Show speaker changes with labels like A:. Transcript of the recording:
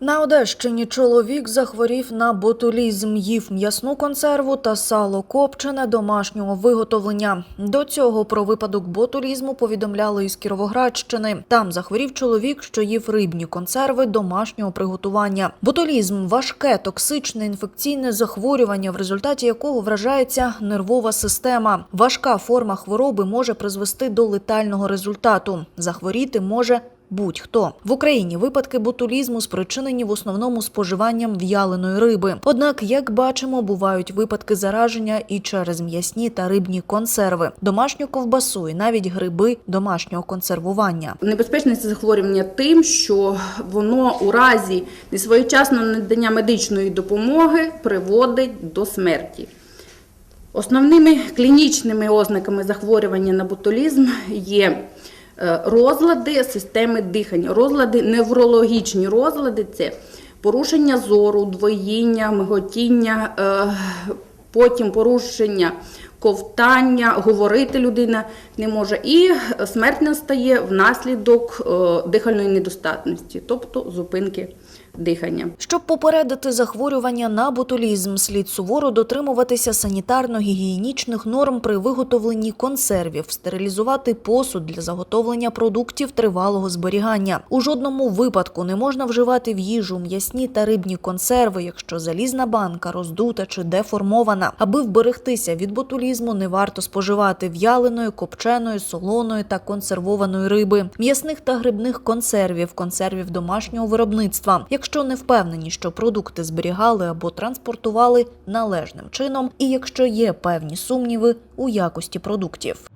A: На Одещині чоловік захворів на ботулізм, їв м'ясну консерву та сало копчене домашнього виготовлення. До цього про випадок ботулізму повідомляли із Кіровоградщини. Там захворів чоловік, що їв рибні консерви домашнього приготування. Ботулізм важке, токсичне інфекційне захворювання, в результаті якого вражається нервова система. Важка форма хвороби може призвести до летального результату. Захворіти може Будь-хто в Україні випадки ботулізму спричинені в основному споживанням в'яленої риби. Однак, як бачимо, бувають випадки зараження і через м'ясні та рибні консерви, домашню ковбасу і навіть гриби домашнього консервування.
B: Небезпечне це захворювання тим, що воно у разі несвоєчасного надання медичної допомоги приводить до смерті. Основними клінічними ознаками захворювання на ботулізм є розлади системи дихання, розлади, неврологічні розлади це порушення зору, двоїння, миготіння, е, потім порушення ковтання, говорити людина не може, і смерть настає внаслідок е, дихальної недостатності, тобто зупинки дихання.
A: Щоб попередити захворювання на ботулізм, слід суворо дотримуватися санітарно-гігієнічних норм при виготовленні консервів, стерилізувати посуд для заготовлення продуктів тривалого зберігання. У жодному випадку не можна вживати в їжу м'ясні та рибні консерви, якщо залізна банка роздута чи деформована. Аби вберегтися від ботулізму, не варто споживати в'яленої, копченої, солоної та консервованої риби, м'ясних та грибних консервів, консервів домашнього виробництва. Якщо не впевнені, що продукти зберігали або транспортували належним чином, і якщо є певні сумніви у якості продуктів.